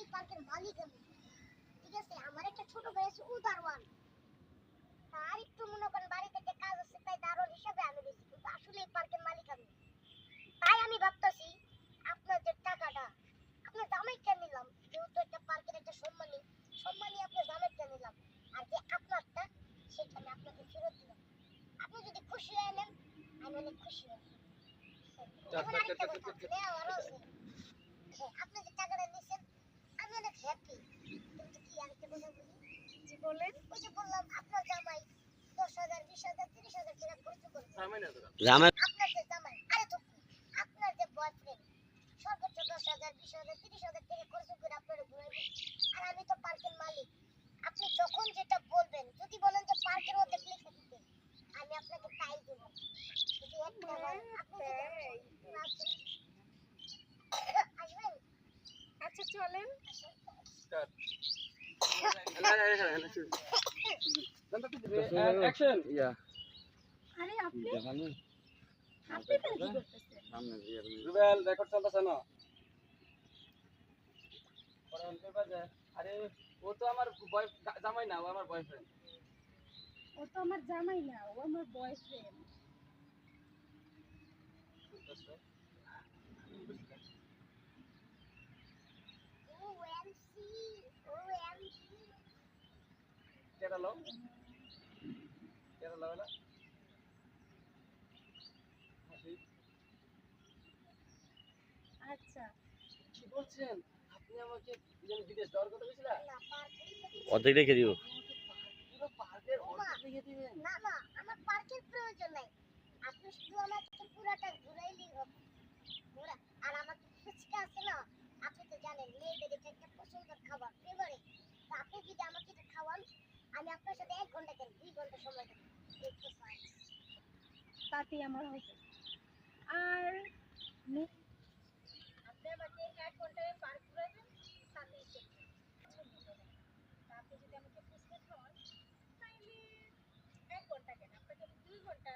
এই পার্কের মালিক আমি ঠিক আছে আমার একটা ছোট ভাই আছে ও দারোয়ান তার একটু মনে করেন বাড়িতে একটা কাজ আছে তাই দারোয়ান হিসাবে আমি দিছি কিন্তু আসলে এই পার্কের মালিক আমি তাই আমি ভাবতেছি আপনার যে টাকাটা আপনার জামাইটা নিলাম যেহেতু একটা পার্কের একটা সম্মানী সম্মানী আপনার জামাইটা নিলাম আর যে আপনারটা সেটা আমি আপনাকে ফেরত দিলাম আপনি যদি খুশি হয়ে নেন আমি অনেক খুশি হই এখন আরেকটা কথা হ্যাঁ, আপনি যে টাকাটা নিছেন আমি অনেক হ্যাপি কিন্তু কি আরেকটা কথা বলি জি বলেন ওই যে বললাম আপনার জামাই দশ হাজার বিশ হাজার তিরিশ হাজার টাকা খরচ করে জামাই আপনার যে জামাই আরে তো আপনার যে বয়ফ্রেন্ড সর্বোচ্চ দশ হাজার বিশ হাজার তিরিশ হাজার টাকা খরচ করে আপনার ঘুরাইবে আর আমি তো পার্কের মালিক। আপনি যখন যেটা বলবেন যদি বলেন যে পার্কের মধ্যে লিখে দিতে আমি আপনাকে তাই দেবো। যদি একটা আপনি আসবেন আচ্ছা চলেন। আরে ও তো আমার জামাই না ও আমার বয়ফ্রেন্ড ও তো আমার জামাই না ও আমার বয়ফ্রেন্ড OMC, OMG. কেডা লো কেডা লো না। আচ্ছা। কি বলছেন? আপনি আমাকে যেন বিদেশ যাওয়ার কথা বলছিলেন? না, অর্ধেক রেখে দিব পার্কের অর্ধেক লিখে দিবেন? না না আমার পার্কের প্রয়োজন নাই। আপনি শুধু আমাকে পুরাটা ঘুরাইলেই হবে। ঘোরা আর আমার ফুচকা আছে না আপনি তো জানেন মেয়েদের এটা একটা পছন্দের খাবার ফেভারিট তো আপনি যদি আমাকে এটা খাওয়ান আমি আপনার সাথে এক ঘণ্টা কেন? দুই ঘণ্টা সময় দেবো Exercise। আমার হবে আর আপনি আমাকে এক ঘন্টায় পার্ক ঘুরাবেন তাহলেই চলবে। আপনি যদি আমাকে ফুচকা খাওয়ান তাহলে এক ঘণ্টা কেন? আপনাকে আমি দুই ঘণ্টা